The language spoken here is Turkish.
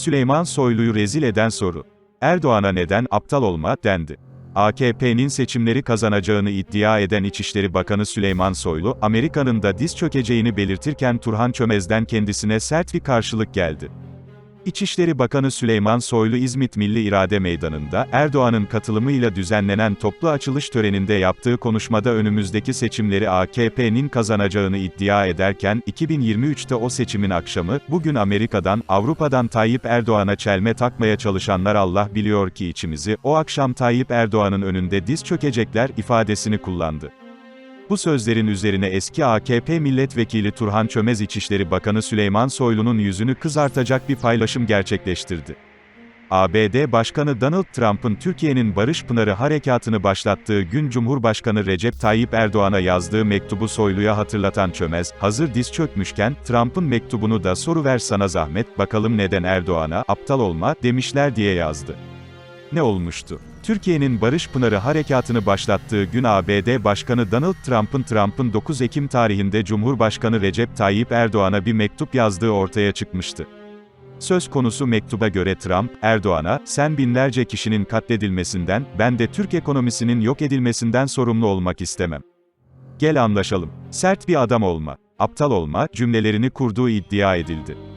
Süleyman Soylu'yu rezil eden soru. Erdoğan'a neden aptal olma dendi. AKP'nin seçimleri kazanacağını iddia eden İçişleri Bakanı Süleyman Soylu, Amerika'nın da diz çökeceğini belirtirken Turhan Çömez'den kendisine sert bir karşılık geldi. İçişleri Bakanı Süleyman Soylu İzmit Milli İrade Meydanı'nda, Erdoğan'ın katılımıyla düzenlenen toplu açılış töreninde yaptığı konuşmada önümüzdeki seçimleri AKP'nin kazanacağını iddia ederken, 2023'te o seçimin akşamı, bugün Amerika'dan, Avrupa'dan Tayyip Erdoğan'a çelme takmaya çalışanlar Allah biliyor ki içimizi, o akşam Tayyip Erdoğan'ın önünde diz çökecekler ifadesini kullandı. Bu sözlerin üzerine eski AKP milletvekili Turhan Çömez İçişleri Bakanı Süleyman Soylu'nun yüzünü kızartacak bir paylaşım gerçekleştirdi. ABD Başkanı Donald Trump'ın Türkiye'nin Barış Pınarı harekatını başlattığı gün Cumhurbaşkanı Recep Tayyip Erdoğan'a yazdığı mektubu Soylu'ya hatırlatan Çömez, hazır diz çökmüşken, Trump'ın mektubunu da soruver sana zahmet, bakalım neden Erdoğan'a, aptal olma, demişler diye yazdı. Ne olmuştu? Türkiye'nin Barış Pınarı harekatını başlattığı gün ABD Başkanı Donald Trump'ın Trump'ın 9 Ekim tarihinde Cumhurbaşkanı Recep Tayyip Erdoğan'a bir mektup yazdığı ortaya çıkmıştı. Söz konusu mektuba göre Trump, Erdoğan'a, sen binlerce kişinin katledilmesinden, ben de Türk ekonomisinin yok edilmesinden sorumlu olmak istemem. Gel anlaşalım. Sert bir adam olma, aptal olma cümlelerini kurduğu iddia edildi.